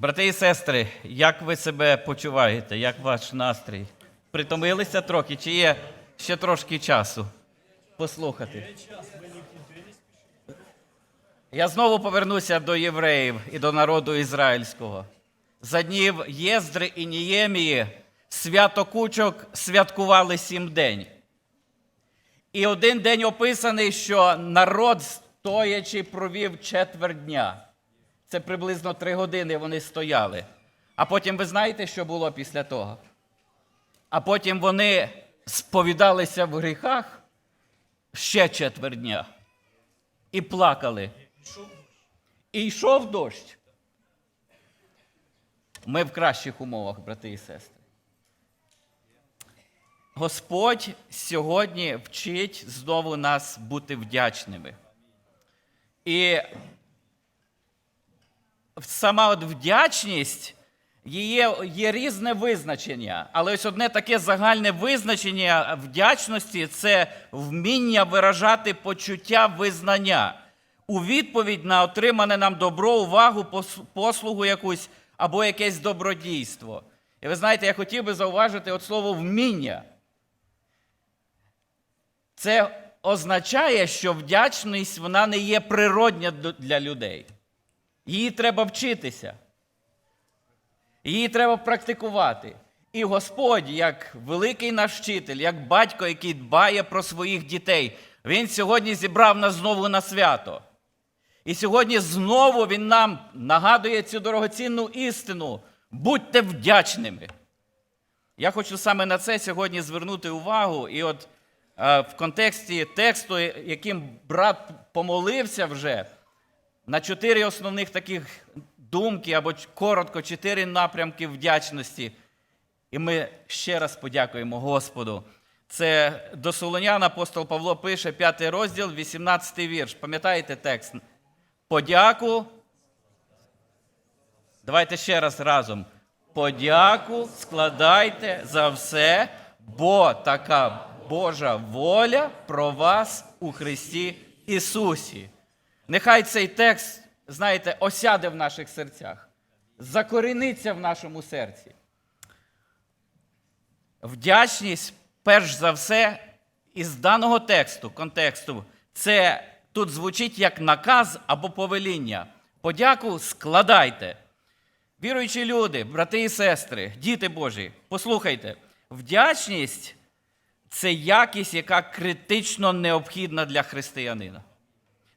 Брати і сестри, як ви себе почуваєте? Як ваш настрій? Притомилися трохи, чи є ще трошки часу послухати? Я знову повернуся до євреїв і до народу ізраїльського. За днів Єздри і Ніємії свято кучок святкували сім день. І один день описаний, що народ стоячи провів четверть дня. Це приблизно три години вони стояли. А потім ви знаєте, що було після того? А потім вони сповідалися в гріхах ще четверть дня і плакали. І йшов дощ. Ми в кращих умовах, брати і сестри. Господь сьогодні вчить знову нас бути вдячними. І сама от вдячність є, є різне визначення, але ось одне таке загальне визначення вдячності це вміння виражати почуття визнання у відповідь на отримане нам добро, увагу, послугу якусь або якесь добродійство. І ви знаєте, я хотів би зауважити от слово вміння. Це означає, що вдячність вона не є природня для людей. Її треба вчитися. Її треба практикувати. І Господь, як великий наш вчитель, як батько, який дбає про своїх дітей, Він сьогодні зібрав нас знову на свято. І сьогодні знову Він нам нагадує цю дорогоцінну істину. Будьте вдячними. Я хочу саме на це сьогодні звернути увагу. І от е, в контексті тексту, яким брат помолився вже, на чотири основних таких думки, або коротко, чотири напрямки вдячності. І ми ще раз подякуємо Господу. Це до Солонян апостол Павло пише, п'ятий розділ, 18 вірш. Пам'ятаєте текст? Подяку. Давайте ще раз разом. Подяку складайте за все, бо така Божа воля про вас у Христі Ісусі. Нехай цей текст, знаєте, осяде в наших серцях, закоріниться в нашому серці. Вдячність, перш за все, із даного тексту, контексту, це тут звучить як наказ або повеління. Подяку складайте. Віруючі люди, брати і сестри, діти Божі, послухайте, вдячність це якість, яка критично необхідна для християнина.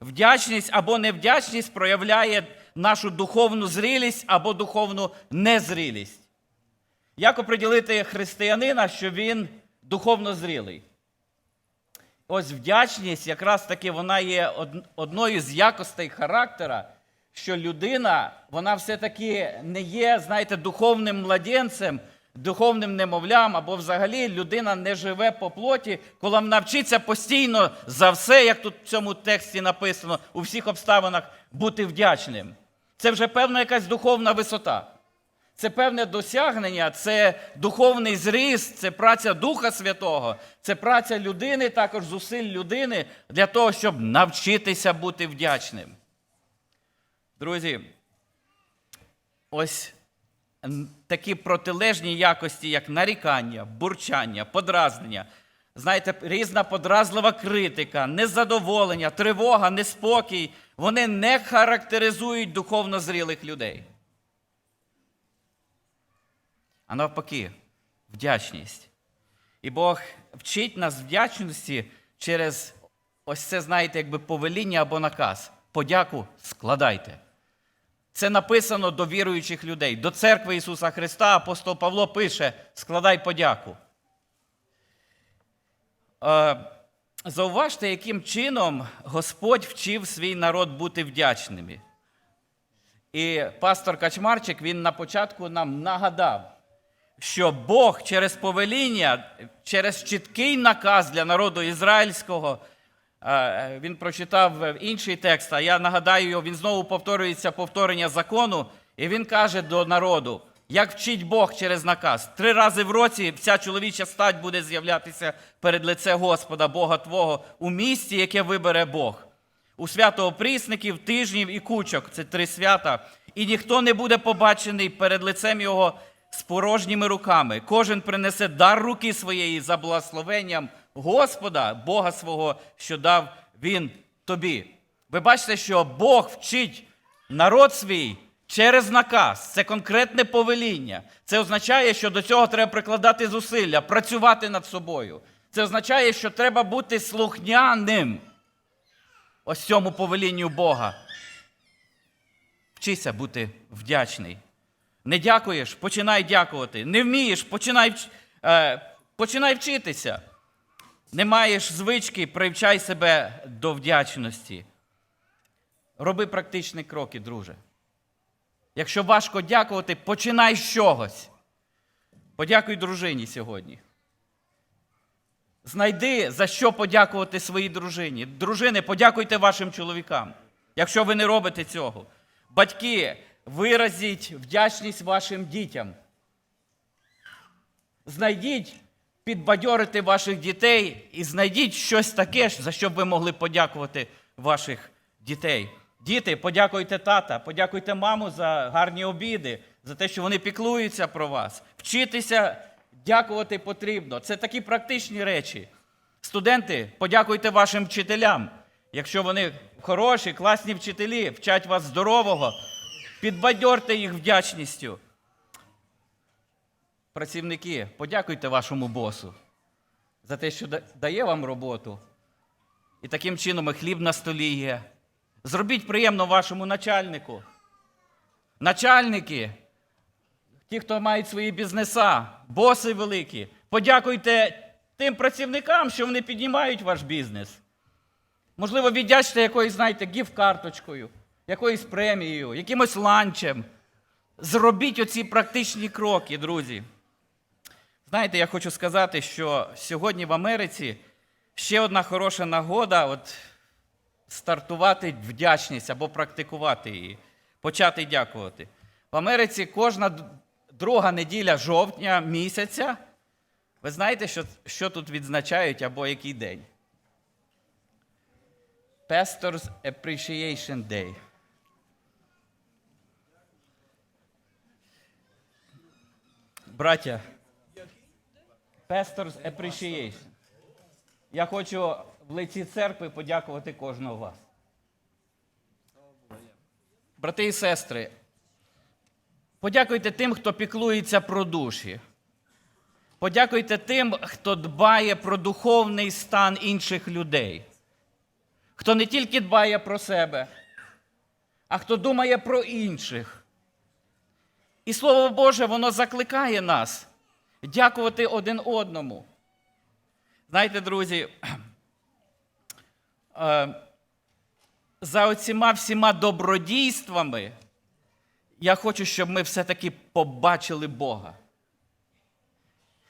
Вдячність або невдячність проявляє нашу духовну зрілість або духовну незрілість. Як оприділити християнина, що він духовно зрілий? Ось вдячність, якраз таки вона є одною з якостей характера, що людина, вона все-таки не є, знаєте, духовним младенцем, духовним немовлям, або взагалі людина не живе по плоті, коли вона вчиться постійно за все, як тут в цьому тексті написано, у всіх обставинах бути вдячним. Це вже певна якась духовна висота. Це певне досягнення, це духовний зріст, це праця Духа Святого, це праця людини, також зусиль людини для того, щоб навчитися бути вдячним. Друзі, ось такі протилежні якості, як нарікання, бурчання, подразнення. Знаєте, різна подразлива критика, незадоволення, тривога, неспокій, вони не характеризують духовно зрілих людей а навпаки, вдячність. І Бог вчить нас вдячності через ось це, знаєте, якби повеління або наказ. Подяку складайте. Це написано до віруючих людей. До церкви Ісуса Христа апостол Павло пише: складай подяку. Е, Зауважте, яким чином Господь вчив свій народ бути вдячними. І пастор Качмарчик він на початку нам нагадав, що Бог через повеління, через чіткий наказ для народу ізраїльського, він прочитав інший текст, а я нагадаю його, він знову повторюється повторення закону, і він каже до народу, як вчить Бог через наказ. Три рази в році вся чоловіча стать буде з'являтися перед лице Господа, Бога Твого, у місті, яке вибере Бог. У свято опрісників, тижнів і кучок це три свята. і ніхто не буде побачений перед лицем Його з порожніми руками. Кожен принесе дар руки своєї за благословенням Господа, Бога свого, що дав Він тобі. Ви бачите, що Бог вчить народ свій через наказ. Це конкретне повеління. Це означає, що до цього треба прикладати зусилля, працювати над собою. Це означає, що треба бути слухняним ось цьому повелінню Бога. Вчися бути вдячний. Не дякуєш, починай дякувати. Не вмієш, починай, е, починай вчитися. Не маєш звички, привчай себе до вдячності. Роби практичні кроки, друже. Якщо важко дякувати, починай з чогось. Подякуй дружині сьогодні. Знайди, за що подякувати своїй дружині. Дружини, подякуйте вашим чоловікам, якщо ви не робите цього. Батьки, виразіть вдячність вашим дітям. Знайдіть, підбадьорити ваших дітей і знайдіть щось таке, за що ви могли подякувати ваших дітей. Діти, подякуйте тата, подякуйте маму за гарні обіди, за те, що вони піклуються про вас. Вчитися дякувати потрібно. Це такі практичні речі. Студенти, подякуйте вашим вчителям. Якщо вони хороші, класні вчителі, вчать вас здорового, підбадьорте їх вдячністю. Працівники, подякуйте вашому босу за те, що дає вам роботу. І таким чином і хліб на столі є. Зробіть приємно вашому начальнику. Начальники, ті, хто мають свої бізнеса, боси великі, подякуйте тим працівникам, що вони піднімають ваш бізнес. Можливо, віддячте якоюсь, знаєте, гіф-карточкою, якоюсь премією, якимось ланчем. Зробіть оці практичні кроки, друзі. Знаєте, я хочу сказати, що сьогодні в Америці ще одна хороша нагода от, стартувати вдячність або практикувати її, почати дякувати. В Америці кожна друга неділя жовтня місяця. Ви знаєте, що, що тут відзначають або який день? Pastors Appreciation Day. Браття, Pastors Appreciation. Я хочу в лиці церкви подякувати кожного вас. Брати і сестри, подякуйте тим, хто піклується про душі. Подякуйте тим, хто дбає про духовний стан інших людей. Хто не тільки дбає про себе, а хто думає про інших. І Слово Боже, воно закликає нас дякувати один одному. Знаєте, друзі, е, за оціма всіма добродійствами я хочу, щоб ми все-таки побачили Бога.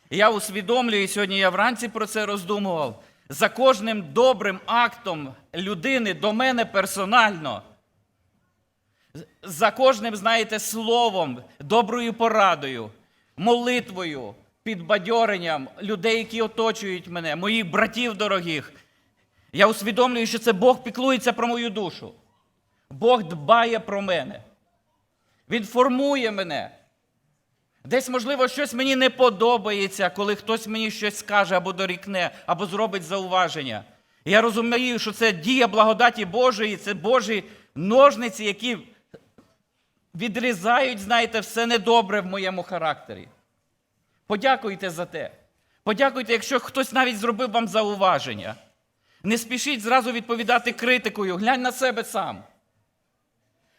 Я усвідомлюю, і сьогодні я вранці про це роздумував. За кожним добрим актом людини до мене персонально, за кожним, знаєте, словом, доброю порадою, молитвою, підбадьоренням людей, які оточують мене, моїх братів дорогих. Я усвідомлюю, що це Бог піклується про мою душу. Бог дбає про мене. Він формує мене. Десь, можливо, щось мені не подобається, коли хтось мені щось скаже або дорікне, або зробить зауваження. Я розумію, що це дія благодаті Божої, це Божі ножниці, які відрізають, знаєте, все недобре в моєму характері. Подякуйте за те. Подякуйте, якщо хтось навіть зробив вам зауваження. Не спішіть зразу відповідати критикою, глянь на себе сам.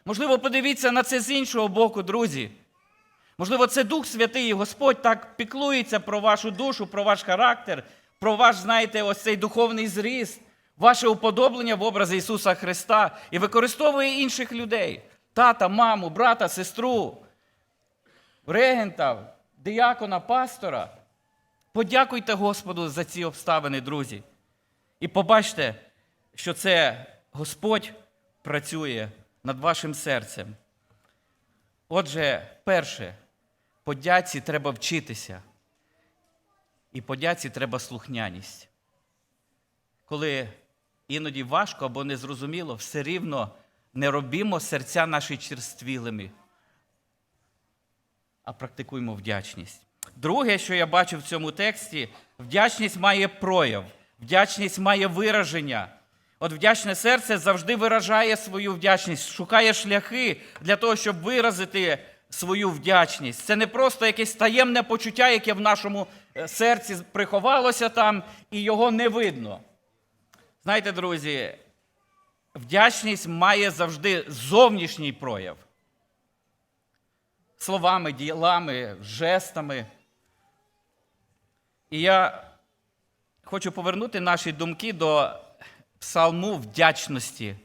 Можливо, подивіться на це з іншого боку, друзі. Можливо, це Дух Святий, і Господь так піклується про вашу душу, про ваш характер, про ваш, знаєте, ось цей духовний зріст, ваше уподоблення в образі Ісуса Христа і використовує інших людей: тата, маму, брата, сестру, регента, диякона, пастора. Подякуйте Господу за ці обставини, друзі. І побачте, що це Господь працює над вашим серцем. Отже, перше, подяці треба вчитися. І подяці треба слухняність. Коли іноді важко або незрозуміло, все рівно не робімо серця наші черствілими, а практикуємо вдячність. Друге, що я бачу в цьому тексті, вдячність має прояв, вдячність має вираження. От вдячне серце завжди виражає свою вдячність, шукає шляхи для того, щоб виразити свою вдячність. Це не просто якесь таємне почуття, яке в нашому е, серці приховалося там, і його не видно. Знаєте, друзі, вдячність має завжди зовнішній прояв. Словами, ділами, жестами. І я хочу повернути наші думки до псалму вдячності,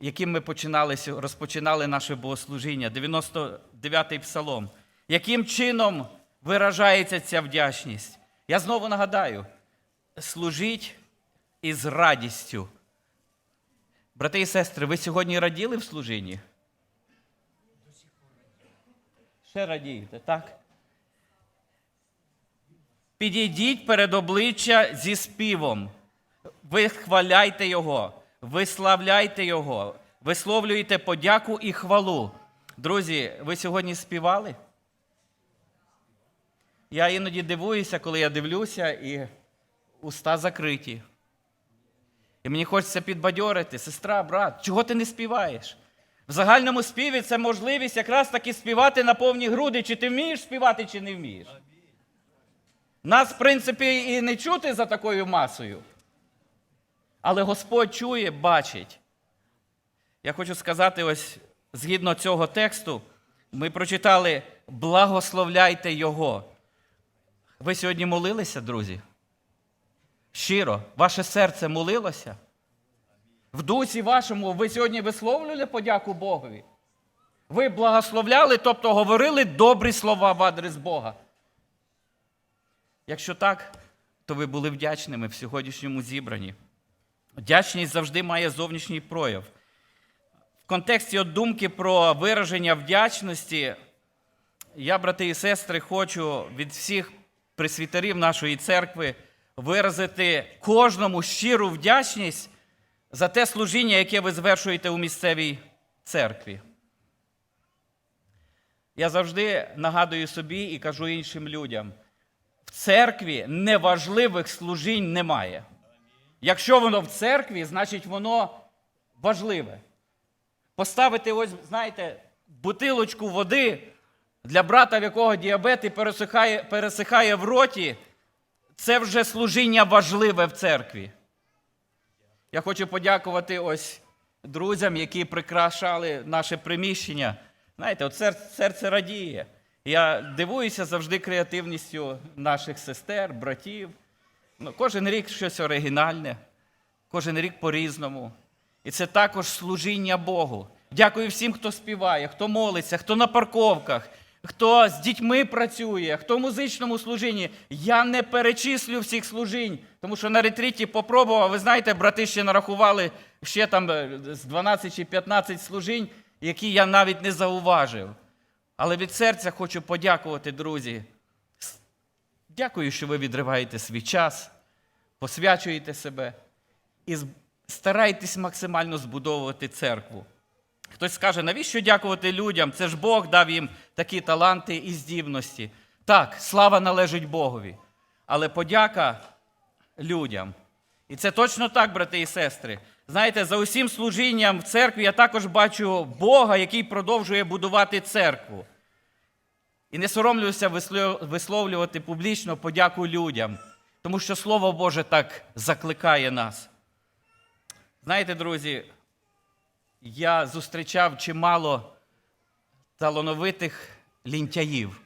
яким ми починали, розпочинали наше богослужіння, 99-й псалом. Яким чином виражається ця вдячність? Я знову нагадаю: служіть із радістю. Брати і сестри, ви сьогодні раділи в служінні? Ще радієте, так? Підійдіть перед обличчя зі співом. Вихваляйте Його, виславляйте Його, висловлюйте подяку і хвалу. Друзі, ви сьогодні співали? Я іноді дивуюся, коли я дивлюся, і уста закриті. І мені хочеться підбадьорити, сестра, брат, чого ти не співаєш? В загальному співі це можливість якраз таки співати на повні груди, чи ти вмієш співати, чи не вмієш. Нас, в принципі, і не чути за такою масою. Але Господь чує, бачить. Я хочу сказати, ось згідно цього тексту, ми прочитали благословляйте Його. Ви сьогодні молилися, друзі? Щиро, ваше серце молилося? В дусі вашому ви сьогодні висловлювали подяку Богові? Ви благословляли, тобто говорили добрі слова в адрес Бога. Якщо так, то ви були вдячними в сьогоднішньому зібранні. Вдячність завжди має зовнішній прояв. В контексті от думки про вираження вдячності, я, брати і сестри, хочу від всіх пресвітерів нашої церкви виразити кожному щиру вдячність за те служіння, яке ви звершуєте у місцевій церкві. Я завжди нагадую собі і кажу іншим людям: в церкві неважливих служінь немає. Якщо воно в церкві, значить воно важливе. Поставити, ось, знаєте, бутилочку води для брата, в якого діабет і пересихає, пересихає в роті, це вже служіння важливе в церкві. Я хочу подякувати ось друзям, які прикрашали наше приміщення. Знаєте, от серце, серце радіє. Я дивуюся завжди креативністю наших сестер, братів. Ну, кожен рік щось оригінальне, кожен рік по-різному. І це також служіння Богу. Дякую всім, хто співає, хто молиться, хто на парковках, хто з дітьми працює, хто в музичному служінні. Я не перечислю всіх служінь, тому що на ретріті попробував, ви знаєте, брати ще нарахували ще там е, з 12 чи 15 служінь, які я навіть не зауважив. Але від серця хочу подякувати, друзі. Дякую, що ви відриваєте свій час, посвячуєте себе і стараєтесь максимально збудовувати церкву. Хтось скаже, навіщо дякувати людям? Це ж Бог дав їм такі таланти і здібності. Так, слава належить Богові. Але подяка людям. І це точно так, брати і сестри. Знаєте, за усім служінням в церкві я також бачу Бога, який продовжує будувати церкву. І не соромлюся висловлювати публічно подяку людям, тому що Слово Боже так закликає нас. Знаєте, друзі, я зустрічав чимало талановитих лінтяїв.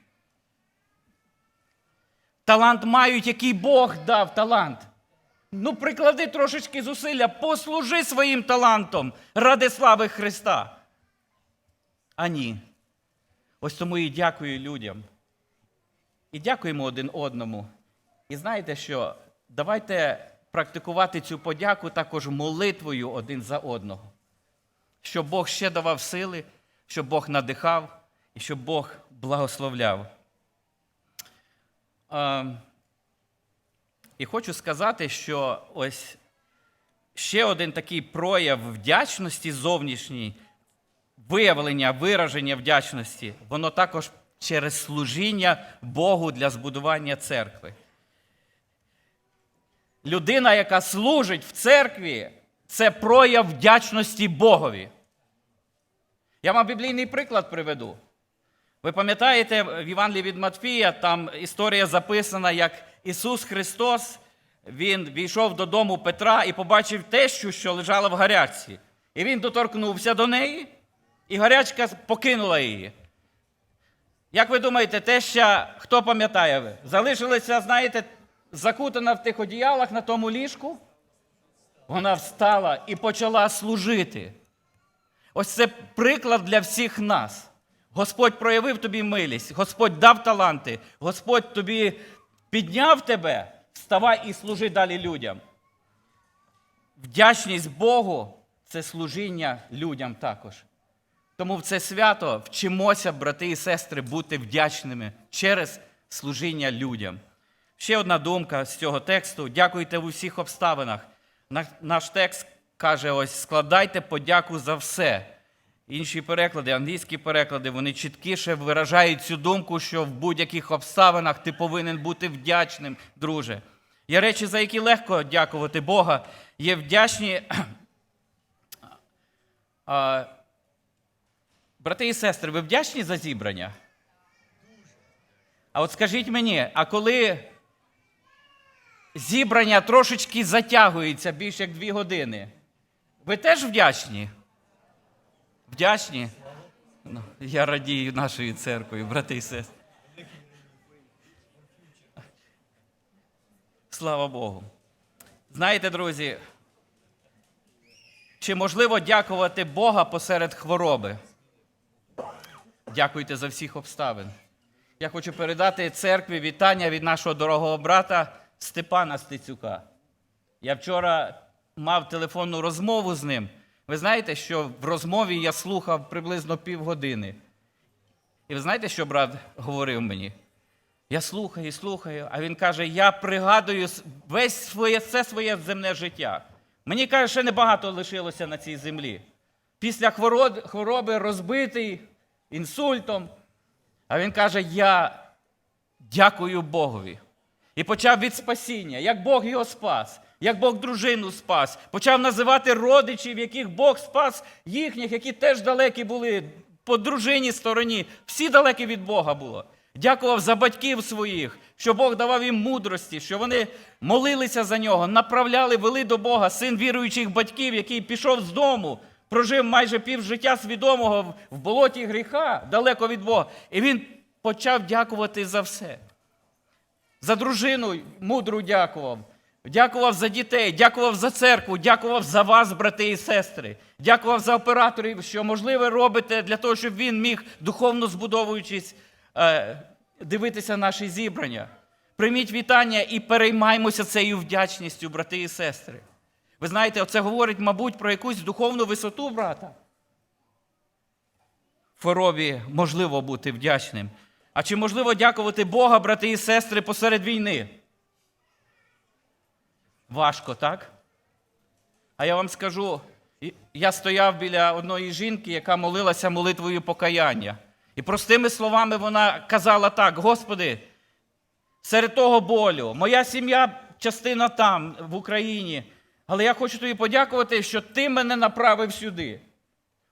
Талант мають, який Бог дав талант. Ну, приклади трошечки зусилля, послужи своїм талантом ради слави Христа. А ні. Ось тому і дякую людям. І дякуємо один одному. І знаєте що? Давайте практикувати цю подяку також молитвою один за одного. Щоб Бог ще давав сили, щоб Бог надихав і щоб Бог благословляв. І хочу сказати, що ось ще один такий прояв вдячності зовнішній виявлення, вираження вдячності, воно також через служіння Богу для збудування церкви. Людина, яка служить в церкві, це прояв вдячності Богові. Я вам біблійний приклад приведу. Ви пам'ятаєте, в Євангелії від Матфія там історія записана, як Ісус Христос він війшов додому Петра і побачив тещу, що лежала в гарячці. І він доторкнувся до неї, і гарячка покинула її. Як ви думаєте, теща, хто пам'ятає, залишилася, знаєте, закутана в тих одіялах на тому ліжку? Вона встала і почала служити. Ось це приклад для всіх нас. Господь проявив тобі милість, Господь дав таланти, Господь тобі підняв тебе, вставай і служи далі людям. Вдячність Богу це служіння людям також. Тому в це свято вчимося, брати і сестри, бути вдячними через служіння людям. Ще одна думка з цього тексту. Дякуйте в усіх обставинах. На- Наш текст каже: ось складайте подяку за все. Інші переклади, англійські переклади, вони чіткіше виражають цю думку, що в будь-яких обставинах ти повинен бути вдячним, друже. Є речі, за які легко дякувати Бога. Є вдячні. А, брати і сестри, ви вдячні за зібрання? А от скажіть мені, а коли зібрання трошечки затягується більше як дві години, ви теж вдячні? Вдячні? Ну, я радію нашою церквою, брати і сестри. Слава Богу. Знаєте, друзі, чи можливо дякувати Бога посеред хвороби? Дякуйте за всіх обставин. Я хочу передати церкві вітання від нашого дорогого брата Степана Стецюка. Я вчора мав телефонну розмову з ним. Ви знаєте, що в розмові я слухав приблизно півгодини. І ви знаєте, що брат говорив мені? Я слухаю, слухаю, а він каже: я пригадую весь своє, все своє земне життя. Мені каже, ще небагато лишилося на цій землі. Після хвороби розбитий інсультом. А він каже: Я дякую Богові. І почав від спасіння, як Бог його спас, як Бог дружину спас. Почав називати родичів, яких Бог спас, їхніх, які теж далекі були по дружині стороні. Всі далекі від Бога було. Дякував за батьків своїх, що Бог давав їм мудрості, що вони молилися за нього, направляли, вели до Бога син віруючих батьків, який пішов з дому, прожив майже півжиття свідомого в- в болоті гріха, далеко від Бога. І він почав дякувати за все. За дружину мудру дякував. Дякував за дітей, дякував за церкву, дякував за вас, брати і сестри. Дякував за операторів, що можливе робите для того, щоб він міг, духовно збудовуючись, е, дивитися наші зібрання. Прийміть вітання і переймаймося цією вдячністю, брати і сестри. Ви знаєте, це говорить, мабуть, про якусь духовну висоту брата. В можливо бути вдячним. А чи можливо дякувати Бога, брати і сестри, посеред війни? Важко, так? А я вам скажу, я стояв біля одної жінки, яка молилася молитвою покаяння. І простими словами вона казала так: Господи, серед того болю, моя сім'я частина там, в Україні, але я хочу тобі подякувати, що ти мене направив сюди.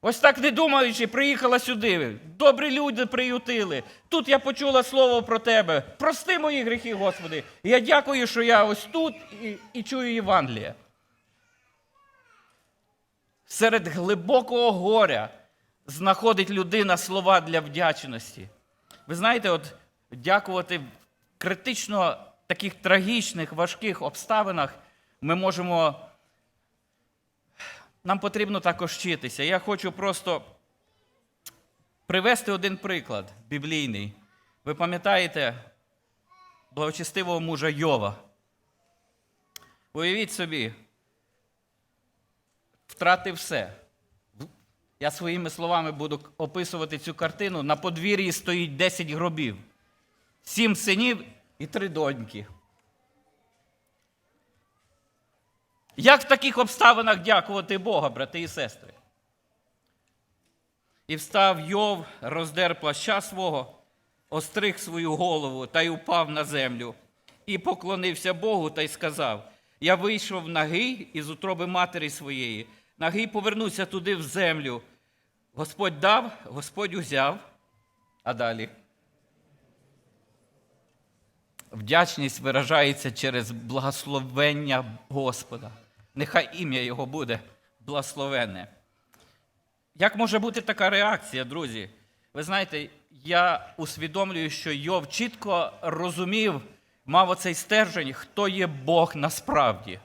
Ось так не думаючи, приїхала сюди. Добрі люди приютили. Тут я почула слово про тебе. Прости мої гріхи, Господи. Я дякую, що я ось тут і, і чую Євангеліє. Серед глибокого горя знаходить людина слова для вдячності. Ви знаєте, от дякувати в критично таких трагічних, важких обставинах ми можемо нам потрібно також вчитися. Я хочу просто привести один приклад біблійний. Ви пам'ятаєте благочестивого мужа Йова? Уявіть собі, втратив все. Я своїми словами буду описувати цю картину. На подвір'ї стоїть 10 гробів, сім синів і три доньки. Як в таких обставинах дякувати Бога, брати і сестри? І встав Йов, роздер плаща свого, остриг свою голову та й упав на землю, і поклонився Богу та й сказав: Я вийшов нагий із утроби матері своєї, нагий повернуся туди в землю. Господь дав, Господь узяв. А далі. Вдячність виражається через благословення Господа. Нехай ім'я Його буде благословенне. Як може бути така реакція, друзі? Ви знаєте, я усвідомлюю, що Йов чітко розумів, мав оцей стержень, хто є Бог насправді.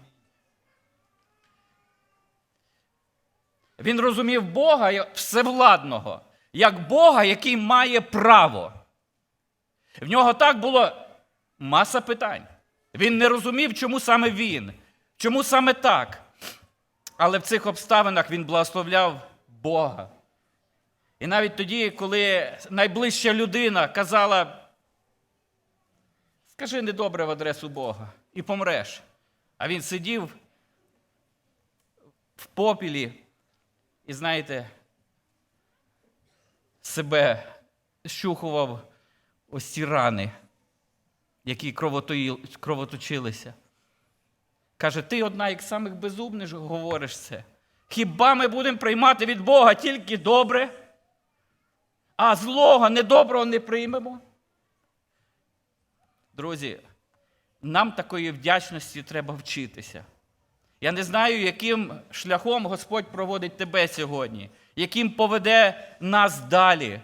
Він розумів Бога всевладного, як Бога, який має право. В нього так було маса питань. Він не розумів, чому саме він, чому саме так. Але в цих обставинах він благословляв Бога. І навіть тоді, коли найближча людина казала, скажи недобре в адресу Бога і помреш. А він сидів в попілі і, знаєте, себе щухував ось ці рани, які кровоточилися. Каже, ти одна як самих безумних говориш це. Хіба ми будемо приймати від Бога тільки добре, а злого, недоброго не приймемо? Друзі, нам такої вдячності треба вчитися. Я не знаю, яким шляхом Господь проводить тебе сьогодні, яким поведе нас далі.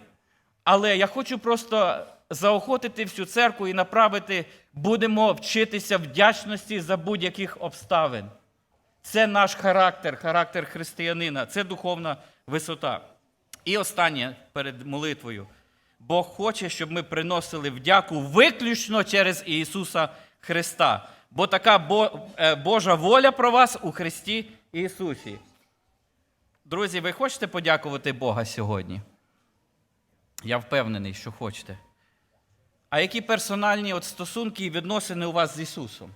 Але я хочу просто заохотити всю церкву і направити, будемо вчитися вдячності за будь-яких обставин. Це наш характер, характер християнина, це духовна висота. І останнє перед молитвою. Бог хоче, щоб ми приносили вдяку виключно через Ісуса Христа. Бо така е, Божа воля про вас у Христі Ісусі. Друзі, ви хочете подякувати Бога сьогодні? Я впевнений, що хочете. А які персональні от стосунки і відносини у вас з Ісусом?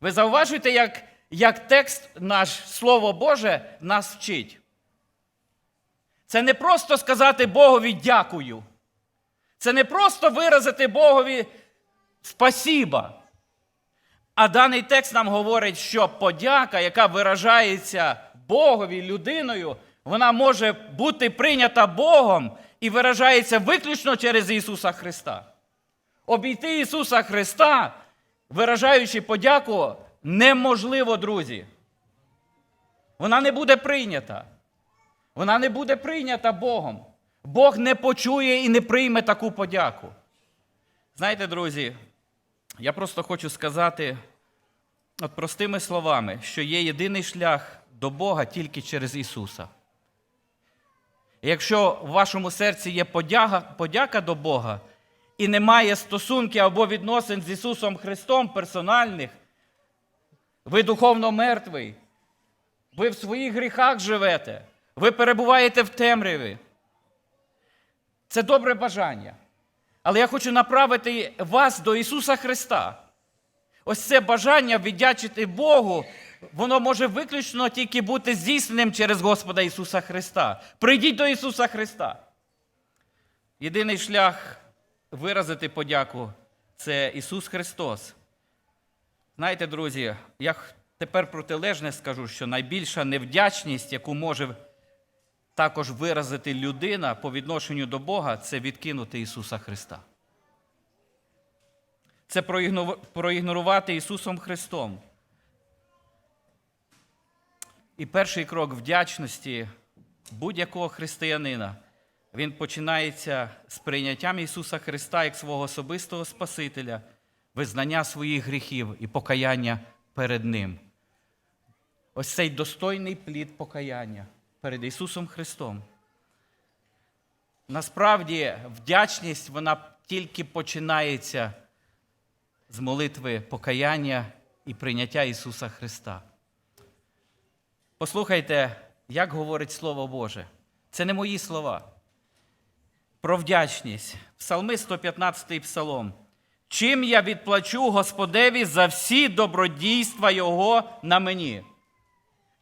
Ви зауважуєте, як, як текст наш Слово Боже нас вчить. Це не просто сказати Богові дякую. Це не просто виразити Богові спасіба. А даний текст нам говорить, що подяка, яка виражається Богові людиною, вона може бути прийнята Богом і виражається виключно через Ісуса Христа. Обійти Ісуса Христа, виражаючи подяку, неможливо, друзі. Вона не буде прийнята. Вона не буде прийнята Богом. Бог не почує і не прийме таку подяку. Знаєте, друзі, я просто хочу сказати от простими словами, що є єдиний шлях до Бога тільки через Ісуса. Якщо в вашому серці є подяка, подяка до Бога і немає стосунків або відносин з Ісусом Христом персональних, ви духовно мертвий, ви в своїх гріхах живете, ви перебуваєте в темряві. Це добре бажання. Але я хочу направити вас до Ісуса Христа. Ось це бажання віддячити Богу, воно може виключно тільки бути здійсненим через Господа Ісуса Христа. Прийдіть до Ісуса Христа. Єдиний шлях виразити подяку це Ісус Христос. Знаєте, друзі, я тепер протилежне скажу, що найбільша невдячність, яку може також виразити людина по відношенню до Бога, це відкинути Ісуса Христа. Це проігнорувати Ісусом Христом. І перший крок вдячності будь-якого християнина він починається з прийняттям Ісуса Христа як свого особистого Спасителя, визнання своїх гріхів і покаяння перед Ним. Ось цей достойний плід покаяння перед Ісусом Христом. Насправді, вдячність вона тільки починається з молитви покаяння і прийняття Ісуса Христа. Послухайте, як говорить Слово Боже. Це не мої слова. Про вдячність. Псалми 115 псалом. Чим я відплачу Господеві за всі добродійства Його на мені?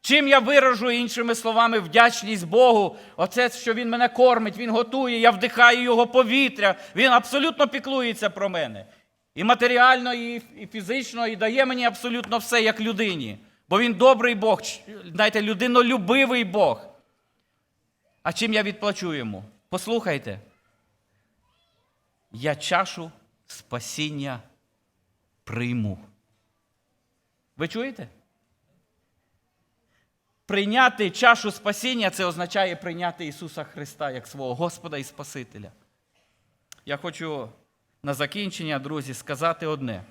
Чим я виражу іншими словами вдячність Богу? Оце, що Він мене кормить, Він готує, я вдихаю Його повітря, Він абсолютно піклується про мене. І матеріально, і, фізично, і дає мені абсолютно все як людині. Бо він добрий Бог, знаєте, людинолюбивий Бог. А чим я відплачу йому? Послухайте. Я чашу спасіння прийму. Ви чуєте? Прийняти чашу спасіння це означає прийняти Ісуса Христа як свого Господа і Спасителя. Я хочу на закінчення, друзі, сказати одне.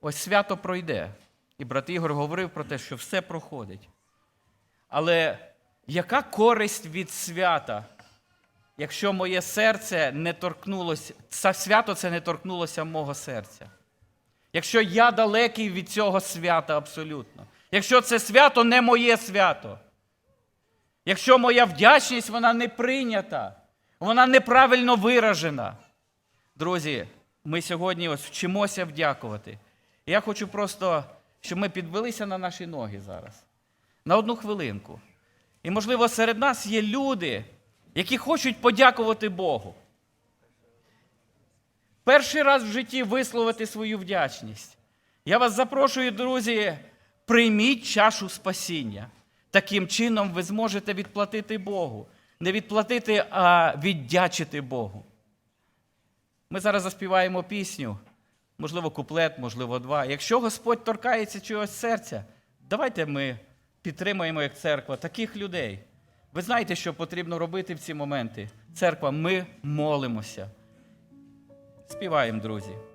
Ось свято пройде. І брат Ігор говорив про те, що все проходить. Але яка користь від свята, якщо моє серце не торкнулося, це свято це не торкнулося мого серця? Якщо я далекий від цього свята абсолютно, якщо це свято не моє свято, якщо моя вдячність вона не прийнята, вона неправильно виражена. Друзі, ми сьогодні ось вчимося вдякувати. Я хочу просто, щоб ми підвелися на наші ноги зараз. На одну хвилинку. І, можливо, серед нас є люди, які хочуть подякувати Богу. Перший раз в житті висловити свою вдячність. Я вас запрошую, друзі, прийміть чашу спасіння. Таким чином ви зможете відплатити Богу. Не відплатити, а віддячити Богу. Ми зараз заспіваємо пісню, можливо, куплет, можливо, два. Якщо Господь торкається чогось серця, давайте ми підтримаємо як церква таких людей. Ви знаєте, що потрібно робити в ці моменти. Церква, ми молимося. Співаємо, друзі.